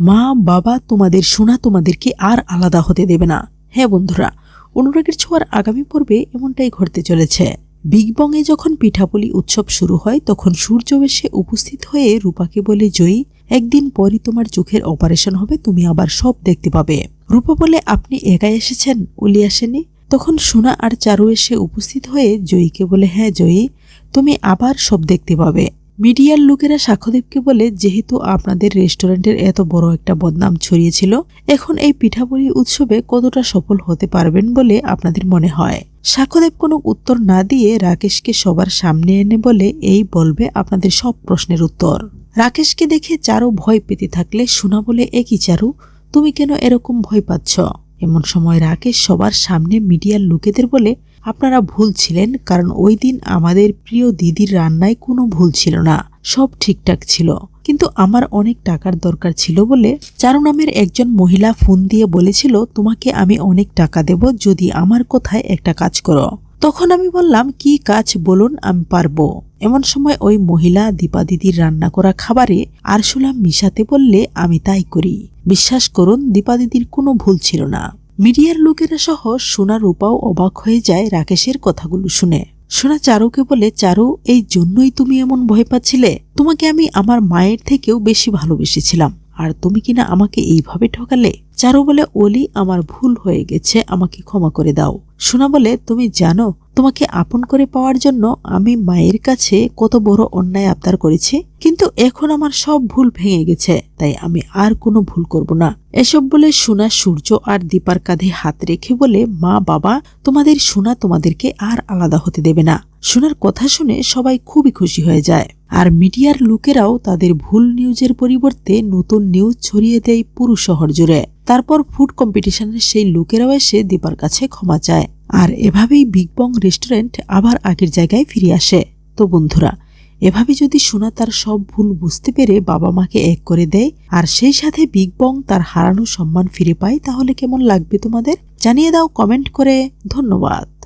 মা, বাবা তোমাদের, সোনা তোমাদেরকে আর আলাদা হতে দেবে না। হ্যাঁ বন্ধুরা, অনুরাগের ছোঁয়ার আগামী পর্বে এমনটাই ঘটতে চলেছে। বিগ বংয়ে যখন পিঠাপুলি উৎসব শুরু হয়, তখন সূর্য বেশে উপস্থিত হয়ে রূপাকে বলে, জয়ী, একদিন পরই তোমার চোখের অপারেশন হবে, তুমি আবার সব দেখতে পাবে। রূপা বলে, আপনি একাই এসেছেন, উলি আসেনি তখন সোনা আর চারু এসে উপস্থিত হয়ে জয়ীকে বলে হ্যাঁ জয়ী, তুমি আবার সব দেখতে পাবে। মিডিয়ার লোকেরা সাক্ষ্যদেবকে বলে, যেহেতু আপনাদের রেস্টুরেন্টের এত বড় একটা বদনাম ছড়িয়েছিল, এখন এই পিঠাপুলি উৎসবে কতটা সফল হতে পারবেন বলে আপনাদের মনে হয়? সাক্ষ্যদেব কোনো উত্তর না দিয়ে রাকেশকে সবার সামনে এনে বলে, এই বলবে আপনাদের সব প্রশ্নের উত্তর। রাকেশকে দেখে চারু ভয় পেতে থাকলে শোনা বলে একই চারু? তুমি কেন এরকম ভয় পাচ্ছ? এমন সময় রাকেশ সবার সামনে মিডিয়ার লোকেদের বলে আপনারা ভুল ছিলেন, কারণ ওই দিন আমাদের প্রিয় দিদির রান্নায় কোনো ভুল ছিল না, সব ঠিকঠাক ছিল। কিন্তু আমার অনেক টাকার দরকার ছিল বলে চারু নামের একজন মহিলা ফোন দিয়ে বলেছিল, তোমাকে আমি অনেক টাকা দেব যদি আমার কথায় একটা কাজ করো। তখন আমি বললাম, কি কাজ? বলুন, আমি পারব। এমন সময় ওই মহিলা দীপা দিদির রান্না করা খাবারে আরশোলা মিশাতে বললে, আমি তাই করি। বিশ্বাস করুন, দীপা দিদির কোনো ভুল ছিল না। মিডিয়ার লোকেরা সহ সোনা রূপাও অবাক হয়ে যায় রাকেশের কথাগুলো শুনে। সোনা চারুকে বলে, চারু, এই জন্যই তুমি এমন ভয় পাচ্ছিলে? তোমাকে আমি আমার মায়ের থেকেও বেশি ভালোবেসেছিলাম। আর তুমি কিনা আমাকে এইভাবে ঠকালে? চারু বলে ওলি আমার ভুল হয়ে গেছে, আমাকে ক্ষমা করে দাও। সোনা বলে, তুমি জানো তোমাকে আপন করে পাওয়ার জন্য আমি মায়ের কাছে কত বড় অন্যায় আবদার করেছি, কিন্তু এখন আমার সব ভুল ভেঙে গেছে, তাই আমি আর কোনো ভুল করব না। এসব বলে সোনা সূর্য আর দীপার কাঁধে হাত রেখে বলে, মা, বাবা, তোমাদের সোনা তোমাদেরকে আর আলাদা হতে দেবে না। সোনার কথা শুনে সবাই খুবই খুশি হয়ে যায়। আর মিডিয়ার লোকেরাও তাদের ভুল নিউজের পরিবর্তে নতুন নিউজ ছড়িয়ে দেয় পুরো শহর জুড়ে। তারপর ফুড কম্পিটিশনের সেই লোকেরাও এসে দীপার কাছে ক্ষমা চায়। আর এভাবেই বিগ বং রেস্টুরেন্ট আবার আগের জায়গায় ফিরে আসে। তো বন্ধুরা, এভাবে যদি সোনা তার সব ভুল বুঝতে পেরে বাবা মাকে এক করে দেয়, আর সেই সাথে বিগ বং তার হারানো সম্মান ফিরে পায়, তাহলে কেমন লাগবে তোমাদের? জানিয়ে দাও কমেন্ট করে। ধন্যবাদ।